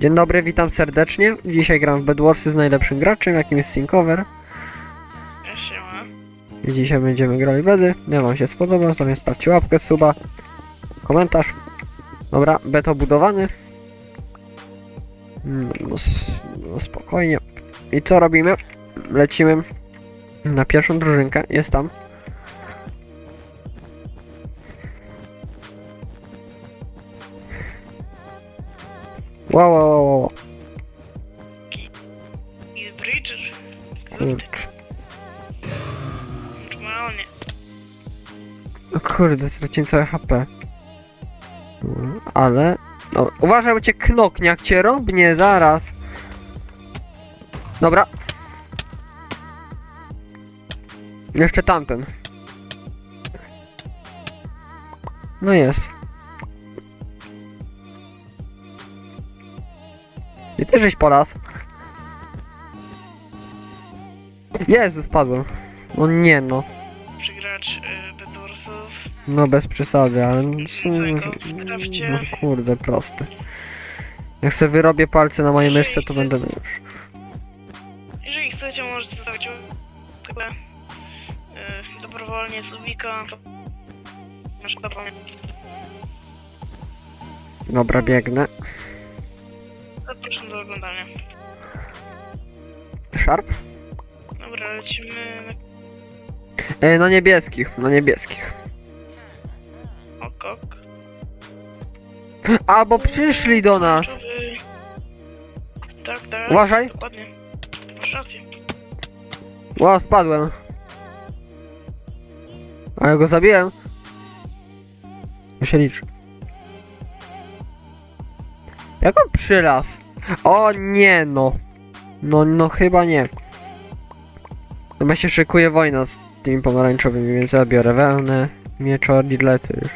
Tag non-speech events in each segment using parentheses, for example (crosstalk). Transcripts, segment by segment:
Dzień dobry, witam serdecznie. Dzisiaj gram w Bedwarsy z najlepszym graczem, jakim jest Sinkover. Ja się ma. I dzisiaj będziemy grali bedy. Nie wam się spodoba, zamiast stawcie łapkę, suba, komentarz. Dobra, beto budowany. Mm, No, no spokojnie. I co robimy? Lecimy na pierwszą drużynkę. Jest tam. Wow, wow, wow, wow. I Bridger. Kurczę. Normalnie. O kurde, straciłem całe HP. No, Ale... No, uważaj, bo cię knoknie, jak cię robnie, zaraz. Dobra. Jeszcze tamten. No jest. Ty żeś po raz. Jezu, spadłem. No nie no. Przegracz y, Bedwarsów. No bez przesady, ale no, w krafcie? no kurde, proste. Jak sobie wyrobię palce na mojej myszce, to będę już. Jeżeli chcecie, możecie zostawić tylko y, dobrowolnie subika. Masz dobrowolnie. Dobra, biegnę. Zapraszam do oglądania. Sharp? Dobra, lecimy E, na niebieskich, na niebieskich. na okok. Albo przyszli do nas! Tak, tak. Uważaj! Dokładnie. Masz rację. Ło, spadłem. Ale go zabiłem. To się liczy. Jak on przylas? O nie no. No, no chyba nie. Chyba się szykuje wojna z tymi pomarańczowymi, więc ja biorę wełnę, miecz orlety już.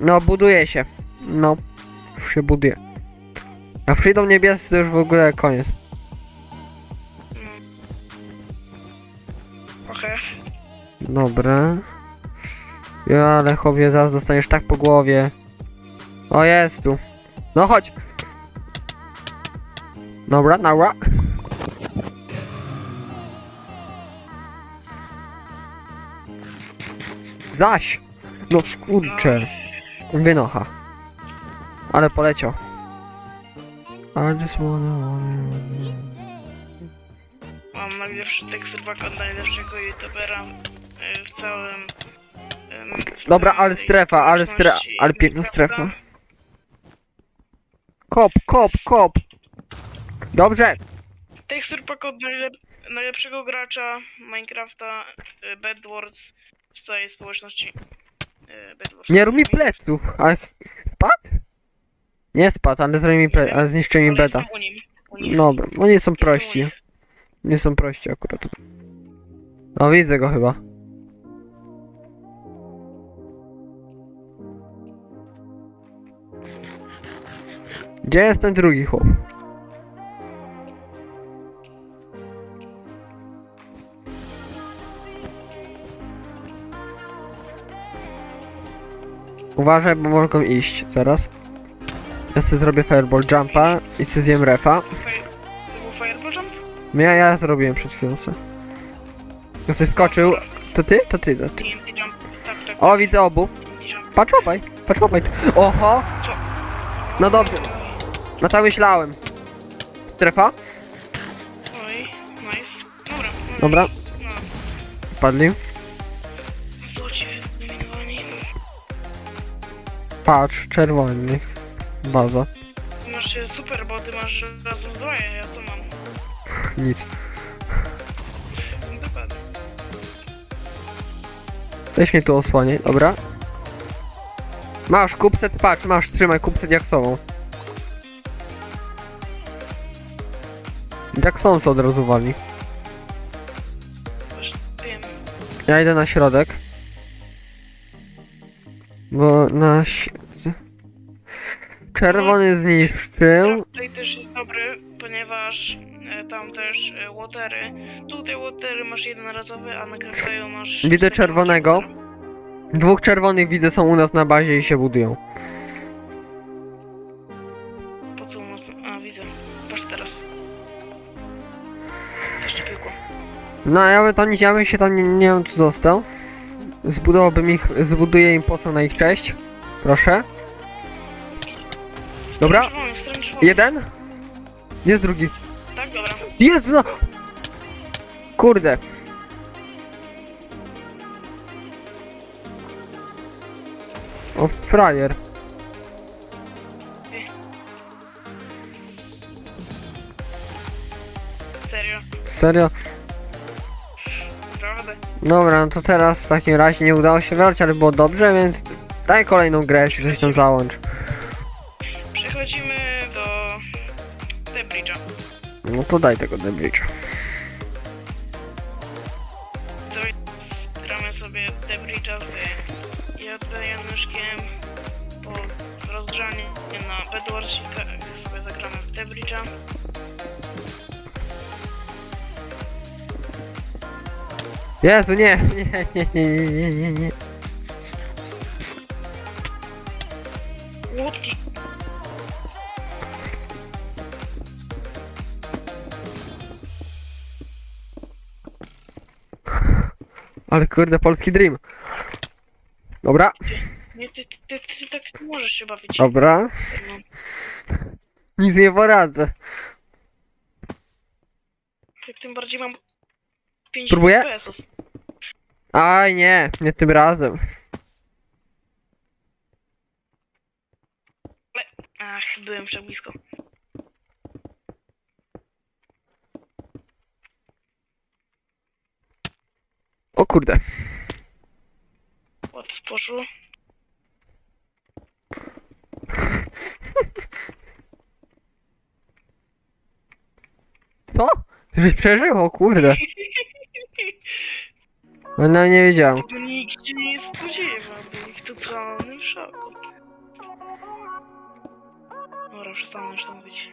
No, buduje się. No, już się buduje. Jak przyjdą niebiescy, to już w ogóle koniec. Okej. Dobra. Ja, Lechowie, zaraz dostaniesz tak po głowie. O, jest tu. No chodź. Dobra, dobra. Zaś. No skurcze. Wynocha. Ale poleciał. I just wanna. Mam najlepszy tekstur pack od najlepszego youtubera y, w całym... ym, w Dobra, ale strefa, ale strefa, ale piękna strefa. Kop, kop, kop. Dobrze. Tekstur pack od najlep najlepszego gracza Minecrafta y, Bedwars w całej społeczności y, Bedwars. Nie rób mi pleców, ale spadł? Nie spadł, ale mi ple, ale zniszczy mi Ale beda. jestem u nim, u nim. Dobra, oni są Jestem u prości. nich. Nie są prości akurat. No widzę go chyba. Gdzie jest ten drugi chłop? Uważaj, bo mogą iść zaraz. Ja sobie zrobię fireball jumpa i sobie zjem refa. To był Fireball Jump? No Ja, ja zrobiłem przed chwilą co. Jak ktoś skoczył, to ty? To ty, to ty. TNT Jump, tak, tak. O, widzę obu. TNT Jump. Patrz obaj, patrz obaj. Oho! Co? No dobrze, no to myślałem. Strefa? Oj, nice. Dobra. no, Dobra, No, padli. Patrz, czerwony. Baza. Masz się super, bo ty masz razem zbroję, ja co mam? Nic. Dokładnie. Weź mnie tu osłonię, dobra. Masz kupset, patrz, masz, trzymaj kupset jaksową. Jacksonsa od razu wali. Wiem. Ja idę na środek. Bo na... ś- Czerwony zniszczył. Tutaj też jest dobry, ponieważ e, tam też e, watery. Tutaj watery masz jednorazowy, a na Craftail masz... Widzę czerwonego. Dwóch czerwonych widzę są u nas na bazie i się budują. Po mocno, mocno. A, widzę. Patrz teraz. Jeszcze piłko. No ja bym tam, ja bym się tam nie, nie wiem został. Zbudowałbym ich, zbuduję im poseł na ich cześć. Proszę. Dobra. Czerwony, w stronie czerwonej. Jeden. Jest drugi. Tak, dobra. Jest no! Kurde. O, frajer. Serio. Serio? Naprawdę. Dobra, no to teraz w takim razie nie udało się wygrać, ale było dobrze, więc daj kolejną grę, jeśli coś tam załącz. To daj tego debridge'a. To gramy sobie Debridge'a z JP Januszkiem po rozgrzaniu na Bedwarsika sobie zagramy w Debridge'a. Jezu, nie, nie, nie, nie, nie, nie, nie. Łódki. Ale kurde, polski dream. Dobra, Nie, ty, ty, ty, ty tak nie możesz się bawić. dobra. No. Nic nie poradzę. Jak tym bardziej mam 5 Próbuję? FPS-ów. Aj, nie, nie tym razem. Ach, byłem tak blisko. Kurde. Poszło. Co? Żeś przeżył? O kurde. No nie wiedziałem. Tego nikt się nie spodziewał. Byli w totalnym szoku. Dobra, przestanę już tam być.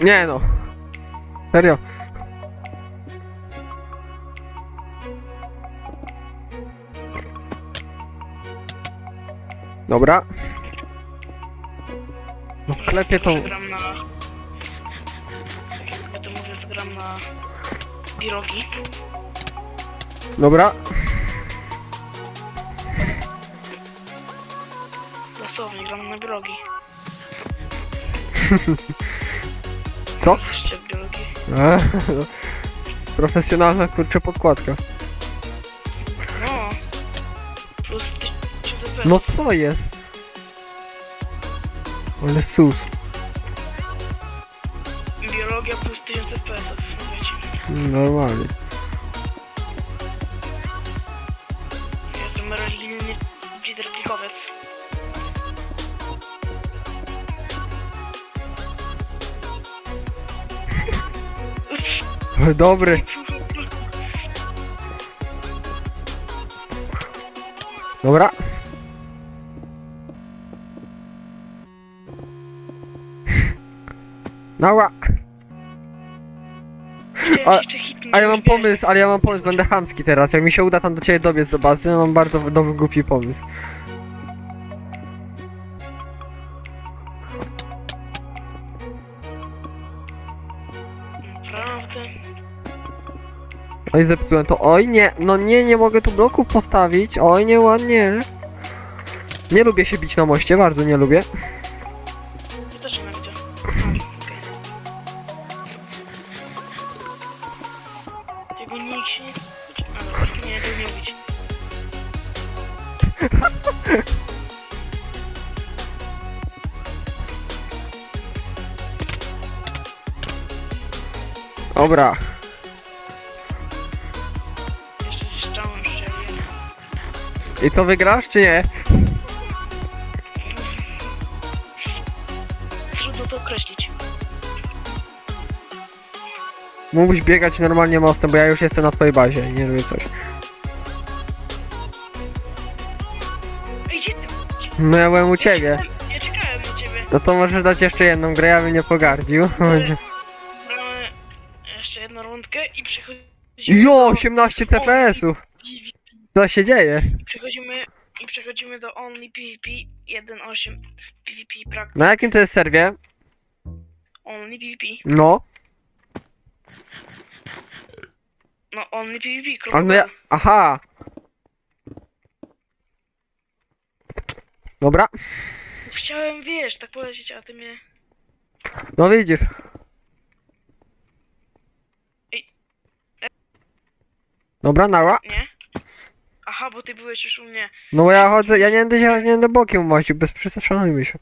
Nie no. Serio. Dobra. No klepie tą... Może Gram na... Tak jakby to mówiąc, gram na... Birogi. Dobra. Dosłownie, gram na birogi. Co? (laughs) Profesjonalna kurczę podkładka. No. Plus 1000 FPS. No co jest? Ale sus. Biologia plus 1000 FPS-ów. mówię ci. Normalnie. Jestem religijny Dobry. Dobra. Chciałem A- A ja mam pomysł, ale ja mam pomysł, będę chamski teraz. Jak mi się uda tam do ciebie dobiec do bazy, mam bardzo dobry, głupi pomysł. Oj, zepsułem to. Oj, nie, no nie, nie mogę tu bloków postawić. Oj, nie, ładnie. Nie lubię się bić na moście, bardzo nie lubię. Ja też nienawidzę. A, okej. Tego nikt się nie... A, dobra, nie, tego nie mówić. Dobra. I co, wygrasz, czy nie? Trudno to określić. Mógłbyś biegać normalnie mostem, bo ja już jestem na twojej bazie, nie żeby coś. Ej, gdzie ty? No ja byłem u ciebie. Ja czekałem na ciebie. No to możesz dać jeszcze jedną grę, ja bym nie pogardził. Będzie- Gramy (laughs) jeszcze jedną rundkę i przechodzimy... Jo, do- 18 CPS-ów! Co się dzieje? Przechodzimy i przechodzimy do Only PvP 1.8 PvP Prague. Na jakim to jest serwie? Only PvP. No. No Only PvP, A no ja... Aha. Dobra. Chciałem, wiesz, tak polecieć, a ty mnie... No widzisz. Dobra, nara. Nie? Aha, bo ty byłeś już u mnie. No bo ja chodzę, ja nie będę się nie będę bokiem łaził, bez przestrzegania się.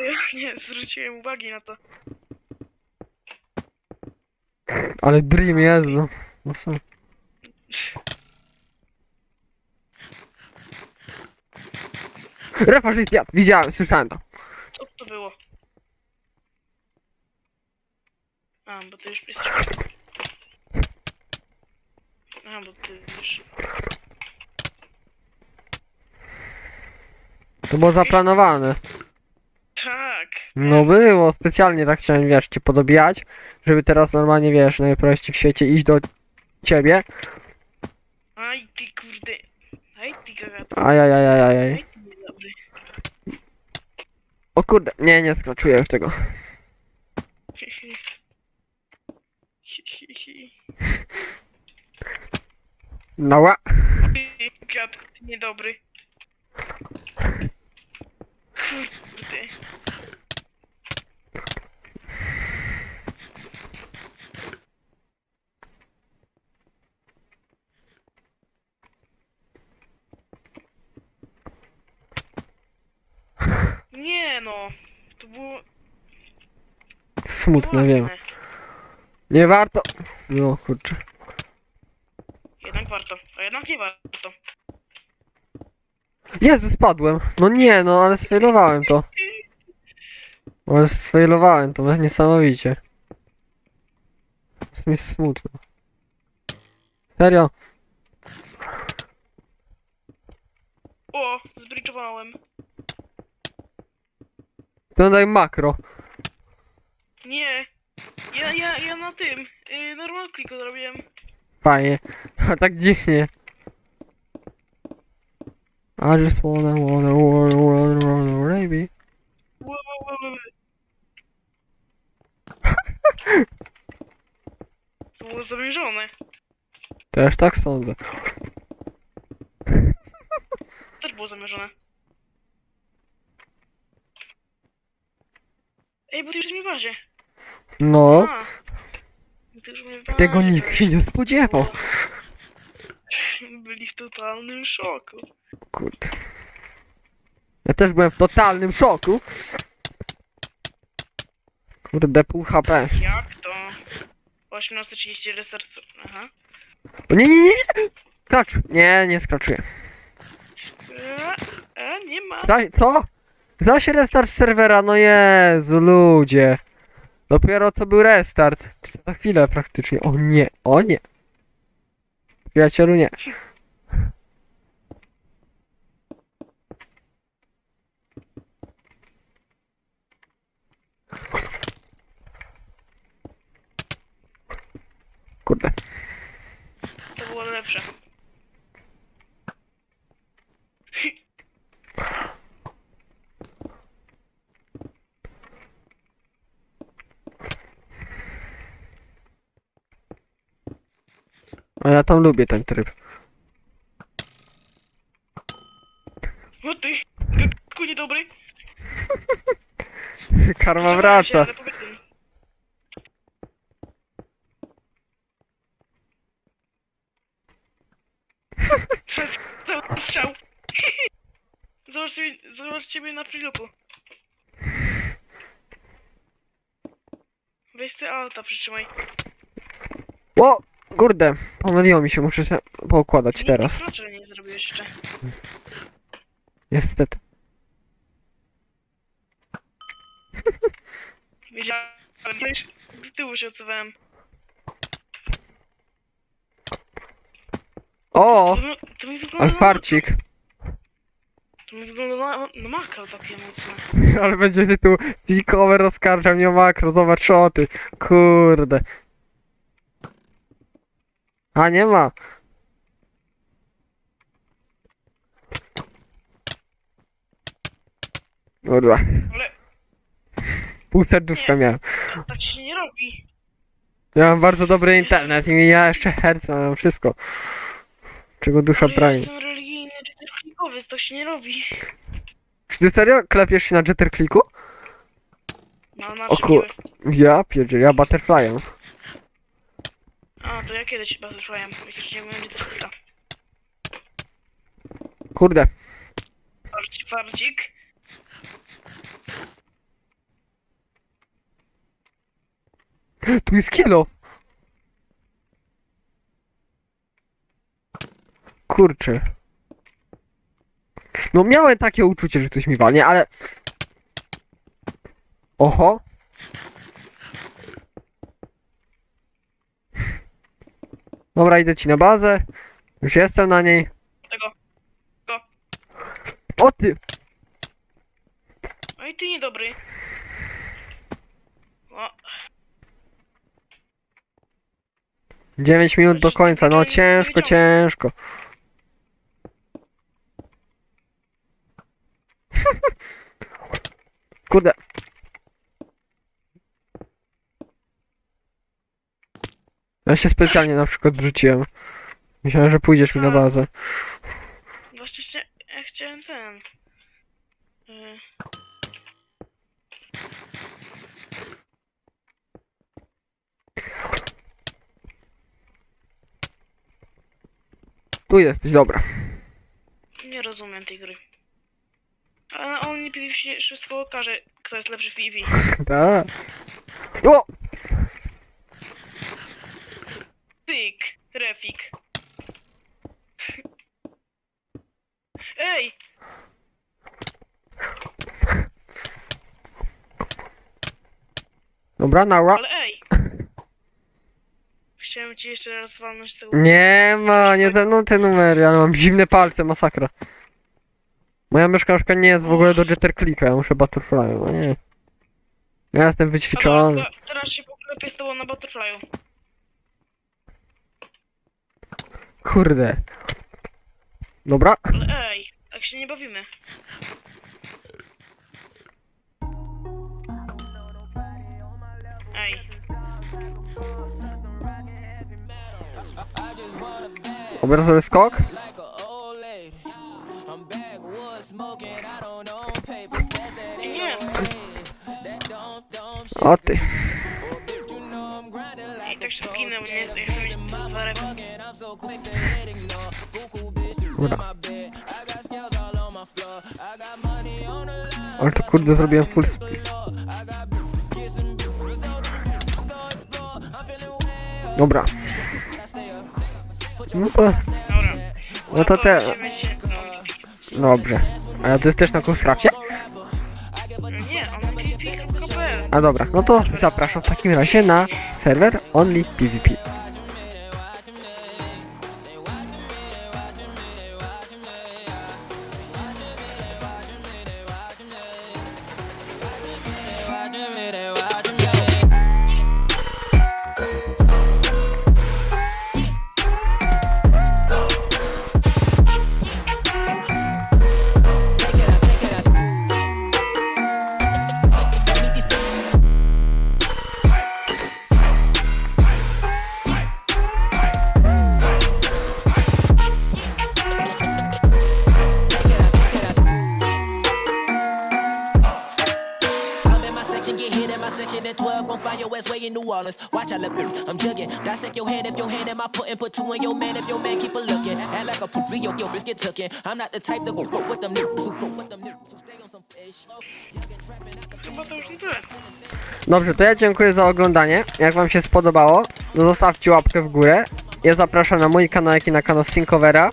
Ja (laughs) nie zwróciłem uwagi na to. Ale Dream jest, no. no co? Jad, widziałem, słyszałem to. Co to było? A, bo ty już jesteś... A, bo ty już... To było zaplanowane. Tak. No było, specjalnie tak chciałem, wiesz, cię podobiać, żeby teraz normalnie, wiesz, najprościej w świecie iść do ciebie. Aj, ty kurde. Aj, ty gagato. Ajajajajajaj. Aj, ty niedobry. O kurde, nie, nie skraczuję już tego. Hi, hi. Hi, hi, hi. Nała. Ty gad, niedobry. Kurde. Nie no, to było Smutne, wiem. ładne. Nie warto. No kurczę. Jednak warto, a jednak nie warto. Jezu, spadłem. No nie, no ale sfailowałem to. Ale sfailowałem to, niesamowicie. Jest mi smutno. Serio? O, zbridżowałem. To daj makro. Nie, ja, ja, ja na tym, yy, normal kliku zrobiłem. Fajnie. A (laughs) tak dziwnie. I just wanna, wanna, wanna, wanna, wanna, baby. To było zamierzone. Też tak sądzę. Też było zamierzone. Ej, bo ty już w mi bazie. No, A, ty już w mnie w bazie. tego nikt się nie spodziewał. Byli w totalnym szoku. Kurde. Ja też byłem w totalnym szoku. Kurde, pół HP. Jak to? 18.30 restart. Aha. O, nie, nie, nie! Skracz! Nie, nie skraczuję. E, e, nie ma. Za, co? Zaś restart serwera, no Jezu, ludzie. Dopiero co był restart. Za chwilę praktycznie. O nie, o nie. Przyjacielu, nie. Kurde. To było lepsze. A ja tam lubię ten tryb. O ty, ku niedobry. (laughs) Karma wraca. Cały strzał. Zobacz, zobacz ciebie na freelooku. Weź te auta, przytrzymaj. O! Kurde, pomyliło mi się, muszę się poukładać teraz. Dlaczego nie zrobiłeś jeszcze? Niestety. (laughs) Wiedziałem, wiesz, z tyłu się odsuwałem. O! Wygląda Alfarcik. To mi wygląda na, makro takie mocne. (laughs) Ale będzie tytuł Stikover oskarża mnie o makro, zobacz szoty. Kurde. A nie ma. Kurwa. Ale Pół serduszka miałem. tak się nie robi. Ja mam bardzo dobry internet i ja jeszcze herce mam wszystko. Czego dusza Ale ja pragnie. jestem religijny czytelnikowy, to się nie robi. Czy ty serio klepiesz się na jetterclicku? No, na O? Ja pierdzielę, ja butterflyem. A, to ja kiedyś butterflyem, jakieś nie będzie też. Kurde. Farcik, farcik. Tu jest kilo. Kurczę. No miałem takie uczucie, że ktoś mi walnie, ale... Oho. Dobra, idę ci na bazę. Już jestem na niej. Tego. O ty! No i ty niedobry. O, 9 minut do końca, no ciężko, ciężko. Kurde. Ja się specjalnie na przykład wrzuciłem. Myślałem, że pójdziesz mi na bazę. właśnie chcia- ja chciałem ten. Y, Tu jesteś, dobra. nie rozumiem tej gry. Się wszystko okaże, kto jest lepszy w PvP. (laughs) Tak. O! Tyk, refik. (laughs) Ej! Dobra, nara. Ale ej! Chciałem ci jeszcze raz walnąć z tego. Nie ma, nie te, no te numery, ale mam zimne palce, masakra. Moja myszka nie jest w ogóle do jetterclicka, ja muszę butterfly, no nie. Ja jestem Dobra, wyćwiczony. to teraz się poklepię z tobą na butterflyu. Kurde. Dobra. Ale ej, tak się nie bawimy. Ej, Obrazowy skok. O ty. Like tak się zginął, nie? Mieć dwa to Dobra. Ale to kurde zrobiłem full speed. Dobra. Up. No to. No to te- dobrze. A ja to jest też na konstrakcie? Nie, on PvP.pl. A dobra, no to zapraszam w takim razie na serwer Only my section, then 12 gon' find your ass way in New Orleans. Watch I look, I'm jugging. Dissect your hand if your hand in my putting, put two in your man if your man keep a looking. Act like a your bitch get. I'm not the type to go fuck with them niggas who fuck with them niggas who stay on some fish. Chyba to już nie tyle. Dobrze, to ja dziękuję za oglądanie. Jak wam się spodobało, to zostawcie łapkę w górę. Ja zapraszam na mój kanał, jak i na kanał Syncovera.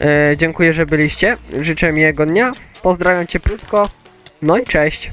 E, dziękuję, że byliście. Życzę miłego dnia. Pozdrawiam cię krótko. No i cześć.